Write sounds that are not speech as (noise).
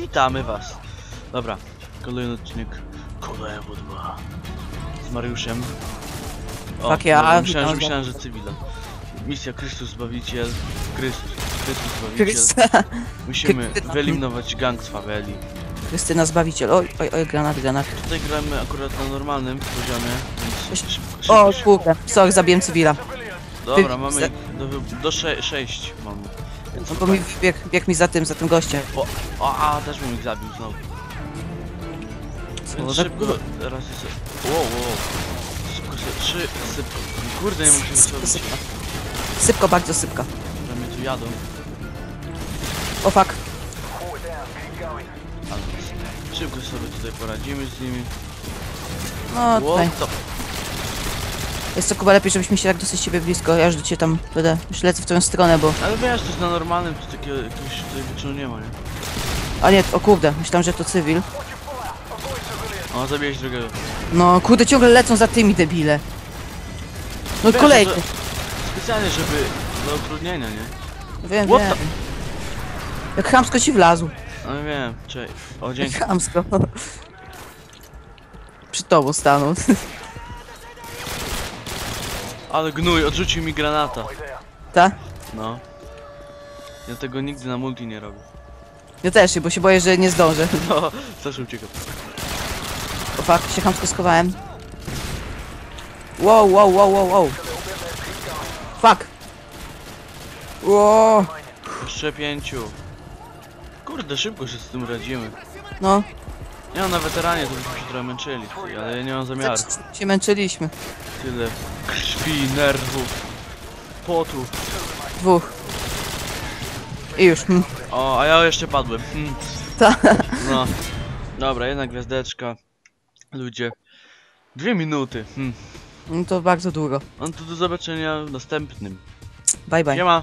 Witamy was. Dobra, kolejny odcinek Kolewo 2 z Mariuszem. O, Tak, ja witam myślałem, że, myślałem, że cywila. Misja Chrystus Zbawiciel. Chrystus, Chrystus Zbawiciel. Krystyna, Musimy Krystyna. wyeliminować gang z faweli. Krystyna Zbawiciel. Oj, oj, oj, granat, granat. Tutaj gramy akurat na normalnym poziomie, więc szybko, szybko, O, szybko. kurde. Sorry, zabiłem cywila. Dobra, mamy do, do 6 mamy. No bo mi bieg, bieg mi za tym, za tym gościem. O, o, a, też bym ich zabił znowu. Więc szybko, teraz jest... Wow, wow. Szybko, trzy, sypko. Kurde, nie musimy Sypko, zrobić. sypko. Sypko, bardzo sypko. Że mnie tu jadą. O fuck. Ale szybko sobie tutaj poradzimy z nimi. No tutaj. What the... Jest to Kuba lepiej, żebyśmy się tak dosyć ciebie blisko. Ja już do ciebie tam będę. Już lecę w twoją stronę, bo. Ale wiesz, to jest na normalnym, to takiego jakiegoś tutaj wyczynu nie ma, nie? A nie, o kurde, myślałem, że to cywil. O, zabiłeś drugiego. No kurde, ciągle lecą za tymi debile. No Wiesz, kolejny. że- Specjalnie, żeby... Do utrudnienia, nie? Wiem, What wiem. the- Jak chamsko ci wlazł. No wiem, czekaj. O, dzięki. Chamsko. Przy tobą stanął. (laughs) Ale gnój, odrzucił mi granata. Ta? No. Ja tego nigdy na multi nie robię. Ja też, bo się boję, że nie zdążę. (laughs) No, zawsze uciekam. O fuck, się chamsko skowałem. Wow, wow, wow, wow, wow. Fuck. Wow. Jeszcze pięciu. Kurde, szybko się z tym radzimy. No, Nie no, na weteranie to byśmy się trochę męczyli, ty, ale ja nie mam zamiaru. tak się męczyliśmy. Tyle krwi, nerwów, potu. Dwóch. I już. hm. O, a ja jeszcze padłem. Hmm. Ta. No. Dobra, jedna gwiazdeczka. Ludzie. Dwie minuty. Hmm. No to bardzo długo. No to do zobaczenia w następnym. Bye bye. Nie ma.